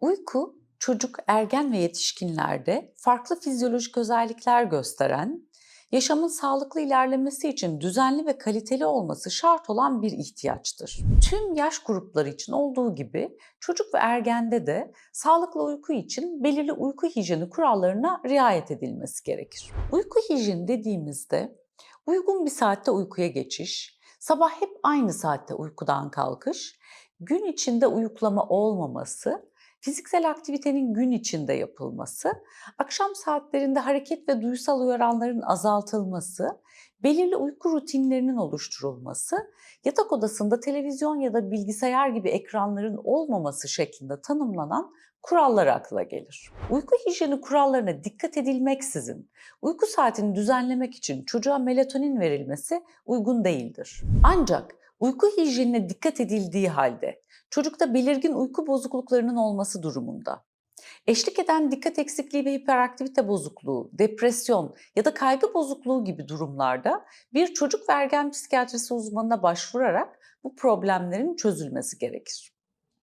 Uyku, çocuk, ergen ve yetişkinlerde farklı fizyolojik özellikler gösteren, yaşamın sağlıklı ilerlemesi için düzenli ve kaliteli olması şart olan bir ihtiyaçtır. Tüm yaş grupları için olduğu gibi çocuk ve ergende de sağlıklı uyku için belirli uyku hijyeni kurallarına riayet edilmesi gerekir. Uyku hijyeni dediğimizde uygun bir saatte uykuya geçiş, sabah hep aynı saatte uykudan kalkış, gün içinde uyuklama olmaması, fiziksel aktivitenin gün içinde yapılması, akşam saatlerinde hareket ve duysal uyaranların azaltılması, belirli uyku rutinlerinin oluşturulması, yatak odasında televizyon ya da bilgisayar gibi ekranların olmaması şeklinde tanımlanan kurallar akla gelir. Uyku hijyeni kurallarına dikkat edilmeksizin uyku saatini düzenlemek için çocuğa melatonin verilmesi uygun değildir. Ancak uyku hijyenine dikkat edildiği halde çocukta belirgin uyku bozukluklarının olması durumunda eşlik eden dikkat eksikliği ve hiperaktivite bozukluğu, depresyon ya da kaygı bozukluğu gibi durumlarda bir çocuk ve ergen psikiyatrisi uzmanına başvurarak bu problemlerin çözülmesi gerekir.